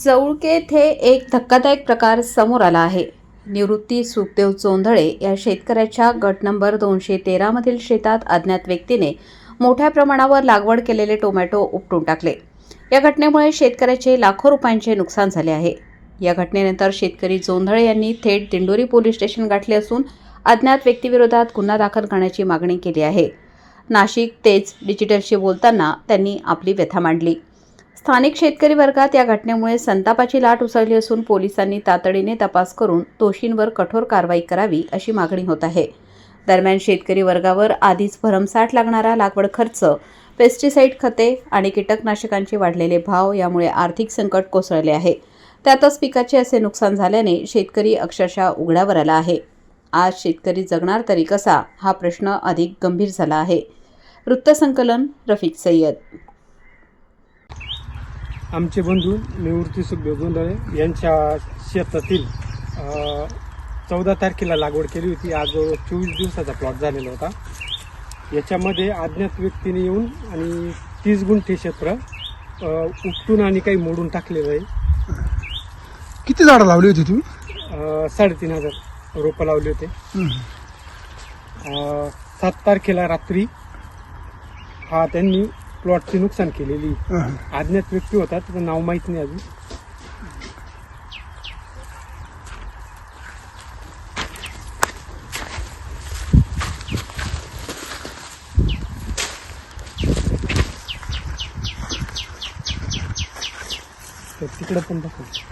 जवळके येथे एक धक्कादायक प्रकार समोर आला आहे. निवृत्ती सुखदेव चोंधळे या शेतकऱ्याच्या गट नंबर दोनशे तेरामधील शेतात अज्ञात व्यक्तीने मोठ्या प्रमाणावर लागवड केलेले टोमॅटो उपटून टाकले. या घटनेमुळे शेतकऱ्याचे लाखो रुपयांचे नुकसान झाले आहे. या घटनेनंतर शेतकरी जोंधळे यांनी थेट दिंडोरी पोलीस स्टेशन गाठले असून अज्ञात व्यक्तीविरोधात गुन्हा दाखल करण्याची मागणी केली आहे. नाशिक तेज डिजिटलशी बोलताना त्यांनी आपली व्यथा मांडली. स्थानिक शेतकरी वर्गात या घटनेमुळे संतापाची लाट उसळली असून पोलिसांनी तातडीने तपास करून दोषींवर कठोर कारवाई करावी अशी मागणी होत आहे. दरम्यान शेतकरी वर्गावर आधीच भरमसाठ लागणारा लागवड खर्च पेस्टिसाईड खते आणि कीटकनाशकांचे वाढलेले भाव यामुळे आर्थिक संकट कोसळले आहे. त्यातच पिकाचे असे नुकसान झाल्याने शेतकरी अक्षरशः उघड्यावर आला आहे. आज शेतकरी जगणार तरी कसा हा प्रश्न अधिक गंभीर झाला आहे. वृत्तसंकलन रफिक सय्यद आमचे बंधू निवृत्ती सुखदेव यांच्या शेतातील चौदा तारखेला लागवड केली होती. आज चोवीस दिवसाचा प्लॉट झालेला होता. याच्यामध्ये अज्ञात व्यक्तीने येऊन आणि तीस गुंठे क्षेत्र उपटून आणि काही मोडून टाकलेलं आहे. किती झाडं लावली होती तुम्ही? साडेतीन हजार रोपं लावले होते. सात तारखेला रात्री हा त्यांनी प्लॉटची नुकसान केलेली. अज्ञात व्यक्ती होता त्याचं नाव माहीत नाही अजून. तिकडं पण दाखव